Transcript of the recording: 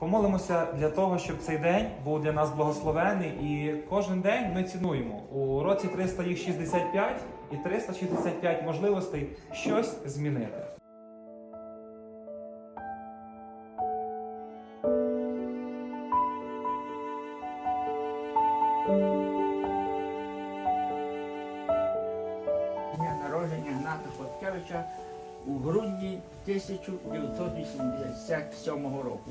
Помолимося для того, щоб цей день був для нас благословений, і кожен день ми цінуємо. У році 300 їх 65 і 365 можливостей щось змінити. Дня народження Гната у грудні 1987 року.